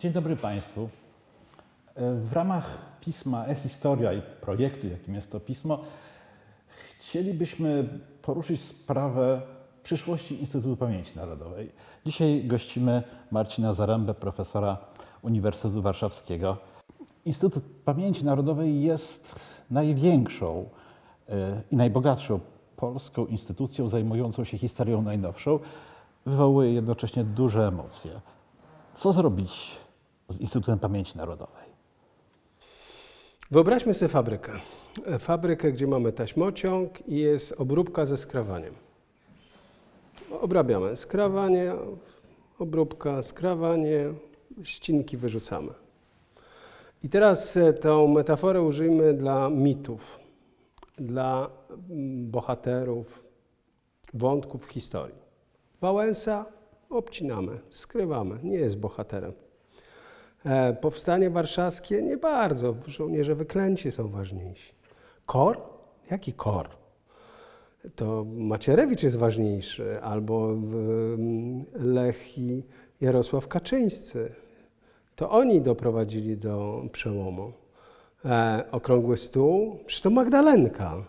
Dzień dobry Państwu. W ramach pisma e-Historia i projektu, jakim jest to pismo, chcielibyśmy poruszyć sprawę przyszłości Instytutu Pamięci Narodowej. Dzisiaj gościmy Marcina Zarębę, profesora Uniwersytetu Warszawskiego. Instytut Pamięci Narodowej jest największą e, i najbogatszą polską instytucją zajmującą się historią najnowszą. Wywołuje jednocześnie duże emocje. Co zrobić z Instytutem Pamięci Narodowej? Wyobraźmy sobie fabrykę. Fabrykę, gdzie mamy taśmociąg i jest obróbka ze skrawaniem. Obrabiamy skrawanie, obróbka, skrawanie, ścinki wyrzucamy. I teraz e, tą metaforę użyjmy dla mitów, dla mm, bohaterów, wątków historii. Wałęsa obcinamy, skrywamy, nie jest bohaterem. E, Powstanie warszawskie nie bardzo, żołnierze wyklęci są ważniejsi. Kor? Jaki kor? To Macierewicz jest ważniejszy, albo Lech i Jarosław Kaczyńscy. To oni doprowadzili do przełomu. E, okrągły stół? Przecież to Magdalenka.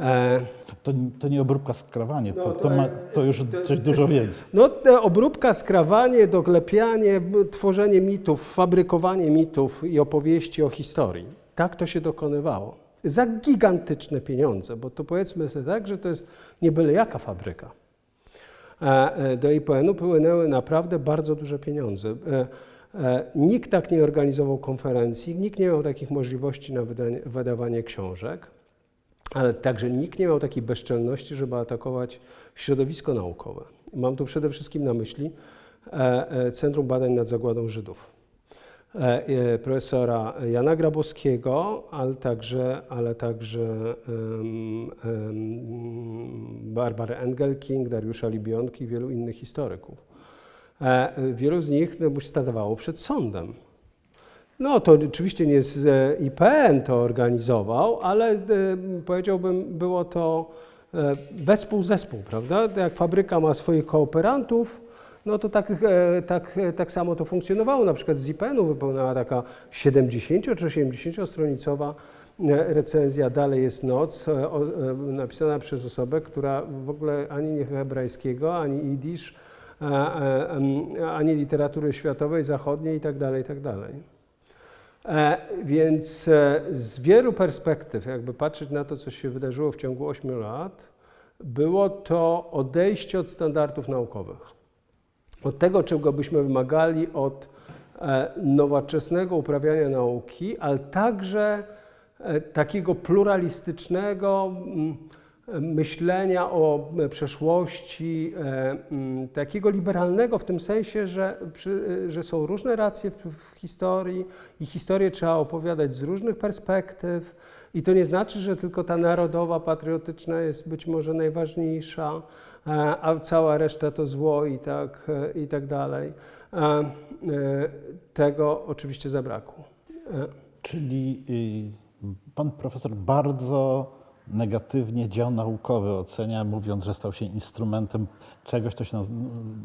E, To, to nie obróbka skrawanie, to, No, to, to- ma, to już to jest- coś dużo więcej. No, obróbka, skrawanie, doklepianie, b- tworzenie mitów, fabrykowanie mitów i opowieści o historii. Tak to się dokonywało. Za gigantyczne pieniądze, bo to powiedzmy sobie tak, że to jest nie byle jaka fabryka. E, e, Do IPN-u płynęły naprawdę bardzo duże pieniądze. E, e, Nikt tak nie organizował konferencji, nikt nie miał takich możliwości na wydawanie książek. Ale także nikt nie miał takiej bezczelności, żeby atakować środowisko naukowe. Mam tu przede wszystkim na myśli e, e, Centrum Badań nad Zagładą Żydów. E, Profesora Jana Grabowskiego, ale także, ale także em, em, Barbary Engelking, Dariusza Libionki i wielu innych historyków. Wielu z nich no, stawało przed sądem. No to oczywiście nie z e, IPN to organizował, ale e, powiedziałbym, było to e, wespół zespół, prawda? Jak fabryka ma swoich kooperantów, no to tak, tak, tak samo to funkcjonowało. Na przykład z IPN-u wypełniała taka 70 czy 80 stronicowa recenzja Dalej jest noc, napisana przez osobę, która w ogóle ani nie hebrajskiego, ani jidysz, ani literatury światowej, zachodniej i tak dalej, i tak dalej. E, Więc e, z wielu perspektyw, jakby patrzeć na to, co się wydarzyło w ciągu 8 lat, było to odejście od standardów naukowych. Od tego, czego byśmy wymagali od e, nowoczesnego uprawiania nauki, ale także e, takiego pluralistycznego mm, myślenia o e, przeszłości, e, mm, takiego liberalnego w tym sensie, że, e, że są różne racje w, historii i historię trzeba opowiadać z różnych perspektyw. I to nie znaczy, że tylko ta narodowa, patriotyczna jest być może najważniejsza, a cała reszta to zło i tak, i tak dalej. Tego oczywiście zabrakło. Czyli y, pan profesor bardzo negatywnie dział naukowy ocenia, mówiąc, że stał się instrumentem czegoś, co się naz,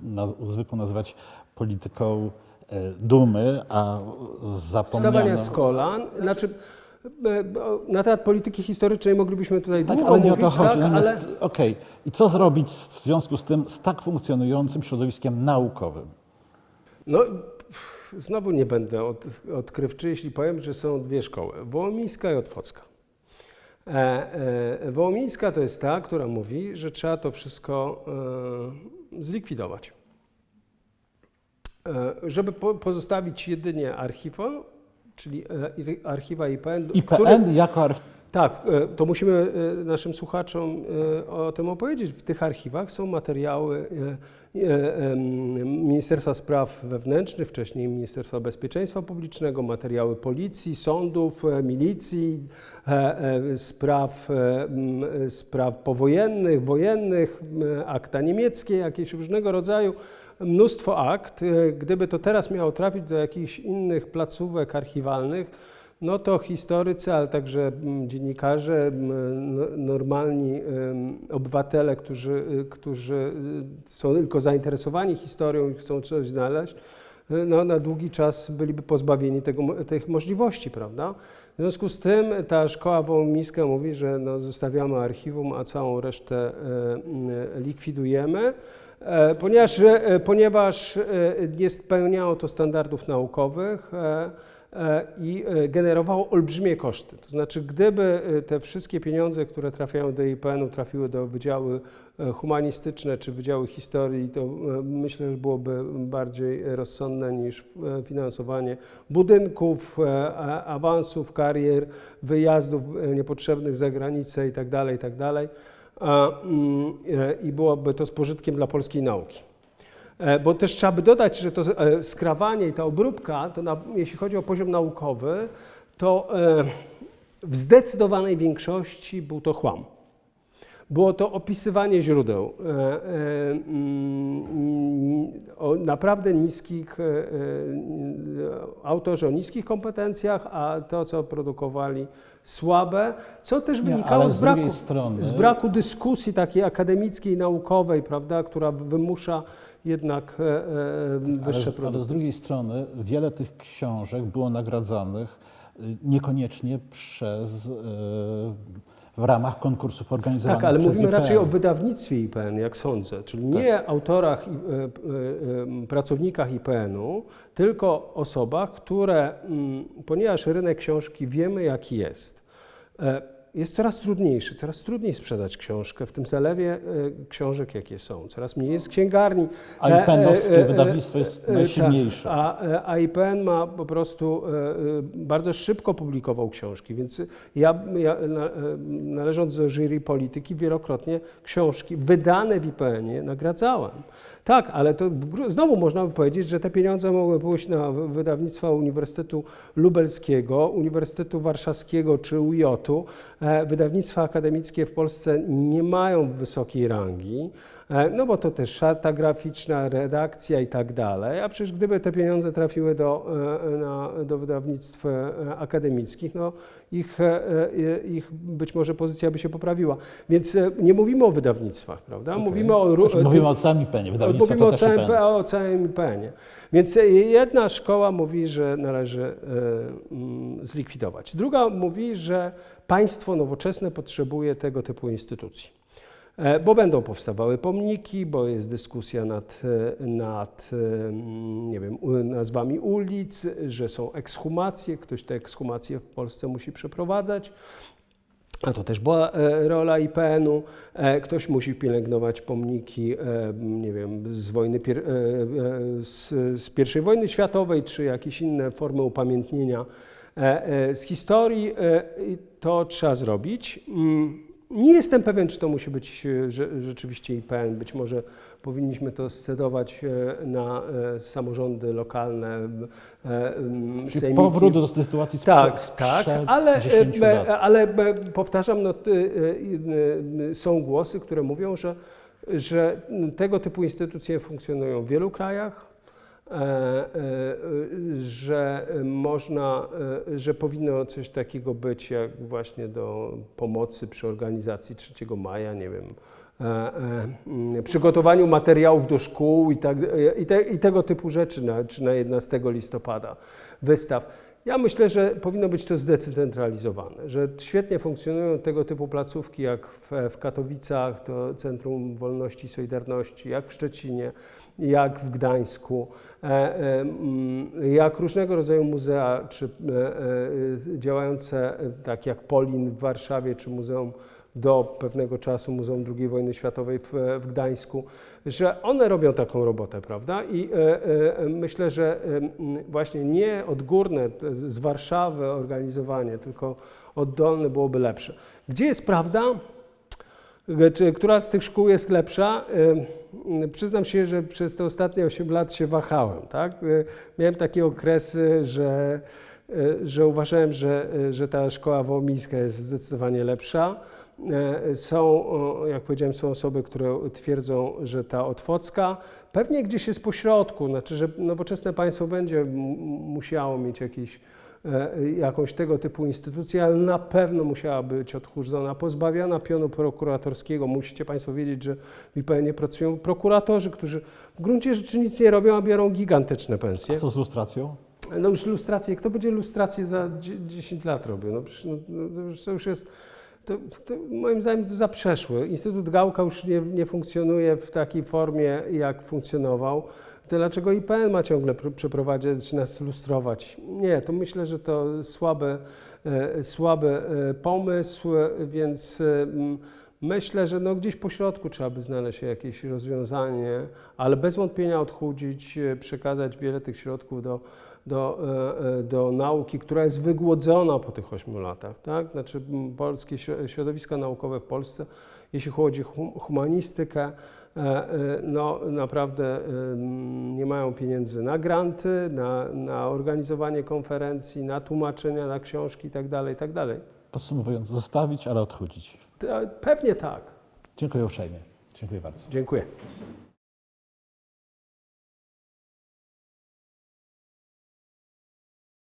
naz, zwykło nazywać polityką e, dumy, a zapomniano... Wstawania z kolan, znaczy e, na temat polityki historycznej moglibyśmy tutaj Tak, długo ale nie o mówić, to chodzi. tak, ale Okej, i co zrobić w związku z tym z tak funkcjonującym środowiskiem naukowym? no, znowu nie będę od, odkrywczy, jeśli powiem, że są dwie szkoły, Wołomińska i Otwocka. E, e, Wołomińska to jest ta, która mówi, że trzeba to wszystko e, zlikwidować. Żeby po, pozostawić jedynie archiwa, czyli archiwa IPN, IPN którym- jako arch... Tak, e, to musimy e, naszym słuchaczom e, o tym opowiedzieć. W tych archiwach są materiały Ministerstwa Spraw Wewnętrznych, wcześniej Ministerstwa Bezpieczeństwa Publicznego, materiały policji, sądów, milicji, spraw, spraw powojennych, wojennych, akta niemieckie, jakieś różnego rodzaju mnóstwo akt. Gdyby to teraz miało trafić do jakichś innych placówek archiwalnych, no to historycy, ale także mm, dziennikarze, mm, no- normalni obywatele, którzy, y, którzy y, są tylko zainteresowani historią i chcą coś znaleźć, no, na długi czas byliby pozbawieni tego, tych możliwości, prawda? W związku z tym ta szkoła wołomiska mówi, że no, zostawiamy archiwum, a całą resztę likwidujemy, e, ponieważ, e, ponieważ e, nie spełniało to standardów naukowych i e, generowało olbrzymie koszty. To znaczy, gdyby e, te wszystkie pieniądze, które trafiają do IPN-u, trafiły do wydziały e, humanistyczne czy wydziały historii, to myślę, że byłoby bardziej rozsądne niż finansowanie budynków, awansów, karier, wyjazdów niepotrzebnych za granicę itd. itd. A, mm, I byłoby to z pożytkiem dla polskiej nauki. E, Bo też trzeba by dodać, że to e, skrawanie i ta obróbka, to na, jeśli chodzi o poziom naukowy, to e, w zdecydowanej większości był to chłam. Było to opisywanie źródeł e, e, mm, o naprawdę niskich, e, autorzy o niskich kompetencjach, a to, co produkowali, słabe, co też Nie, wynikało ale z z braku, strony- z braku dyskusji takiej akademickiej, naukowej, prawda, która wymusza jednak Ale, wyższe ale produkty. z drugiej strony wiele tych książek było nagradzanych y, niekoniecznie przez, w ramach konkursów organizowanych Tak, ale mówimy IPN. raczej o wydawnictwie IPN, jak sądzę, czyli nie autorach, i- e, e, e, pracownikach IPN-u, tylko osobach, które, mm, ponieważ rynek książki wiemy jaki jest, jest coraz trudniejszy, coraz trudniej sprzedać książkę w tym zalewie e, książek, jakie są. Coraz mniej jest księgarni. A IPN-owskie e, e, wydawnictwo jest e, najsilniejsze. tak. A, IPN ma po prostu bardzo szybko publikował książki, więc ja, ja na, należąc do jury polityki wielokrotnie książki wydane w IPN-ie nagradzałem. Tak, ale to znowu można by powiedzieć, że te pieniądze mogły pójść na wy- wydawnictwa Uniwersytetu Lubelskiego, Uniwersytetu Warszawskiego czy UJ-u. E, Wydawnictwa akademickie w Polsce nie mają wysokiej rangi. E, No bo to też szata graficzna, redakcja i tak dalej, a przecież gdyby te pieniądze trafiły do, e, na, do wydawnictw e, akademickich, no ich, e, e, ich być może pozycja by się poprawiła. Więc e, nie mówimy o wydawnictwach, prawda? Okej. Mówimy o... Znaczy, Mówimy o wydawnictwo Mówimy to o też całym, IPN. o całym IPN-ie. Więc e, jedna szkoła mówi, że należy e, mm, zlikwidować. Druga mówi, że państwo nowoczesne potrzebuje tego typu instytucji. E, Bo będą powstawały pomniki, bo jest dyskusja nad, e, nad e, mm, nie wiem, nazwami ulic, że są ekshumacje, ktoś te ekshumacje w Polsce musi przeprowadzać. A to też była rola IPN-u. Ktoś musi pielęgnować pomniki, nie wiem, z wojny, z, z I wojny światowej, czy jakieś inne formy upamiętnienia z historii. To trzeba zrobić. Nie jestem pewien, czy to musi być e, rzeczywiście IPN. Być może powinniśmy to scedować e, na e, samorządy lokalne, Czyli sejmiki. powrót do sytuacji sprzed, Tak, tak, sprzed ale, 10 e, lat. ale powtarzam, no, są głosy, które mówią, że, że tego typu instytucje funkcjonują w wielu krajach, że można, e, że powinno coś takiego być jak właśnie do pomocy przy organizacji 3 maja, nie wiem, e, e, przygotowaniu materiałów do szkół i, tak, e, i, te, i tego typu rzeczy, na, czy na 11 listopada wystaw. Ja myślę, że powinno być to zdecentralizowane, że świetnie funkcjonują tego typu placówki jak w, Katowicach, to Centrum Wolności i Solidarności, jak w Szczecinie, jak w Gdańsku, e, e, mm, jak różnego rodzaju muzea, czy e, działające tak jak Polin w Warszawie, czy Muzeum do pewnego czasu Muzeum II wojny światowej w, w Gdańsku, że one robią taką robotę, prawda? I e, e, myślę, że właśnie nie odgórne z Warszawy organizowanie, tylko oddolne byłoby lepsze. Gdzie jest prawda? Czy która z tych szkół jest lepsza? Przyznam się, że przez te ostatnie 8 lat się wahałem. Tak? E, Miałem takie okresy, że, że uważałem, że, że ta szkoła wołomińska jest zdecydowanie lepsza. E, Są, jak powiedziałem, są osoby, które twierdzą, że ta otwocka pewnie gdzieś jest pośrodku, znaczy, że nowoczesne państwo będzie musiało mieć jakiś e, jakąś tego typu instytucję, ale na pewno musiała być odchudzona, pozbawiona pionu prokuratorskiego. Musicie Państwo wiedzieć, że w IPN-ie pracują prokuratorzy, którzy w gruncie rzeczy nic nie robią, a biorą gigantyczne pensje. A co z lustracją? No już lustrację, kto będzie lustrację za dzie- 10 lat robił? No przecież no, no, to już jest, to, to moim zdaniem to za przeszłe. Instytut Gałka już nie, nie funkcjonuje w takiej formie, jak funkcjonował. To dlaczego IPN ma ciągle pr- przeprowadzać, nas lustrować? Nie, to myślę, że to słaby, e, słaby e, pomysł, więc e, myślę, że no gdzieś po środku trzeba by znaleźć jakieś rozwiązanie, ale bez wątpienia odchudzić, przekazać wiele tych środków do, do, e, e, do nauki, która jest wygłodzona po tych ośmiu latach. Tak? Znaczy polskie śro- środowiska naukowe w Polsce, jeśli chodzi o hum- humanistykę, e, no naprawdę nie mają pieniędzy na granty, na, na organizowanie konferencji, na tłumaczenia, na książki itd. itd. Podsumowując, zostawić, ale odchudzić. Pewnie tak. Dziękuję uprzejmie. Dziękuję bardzo. Dziękuję.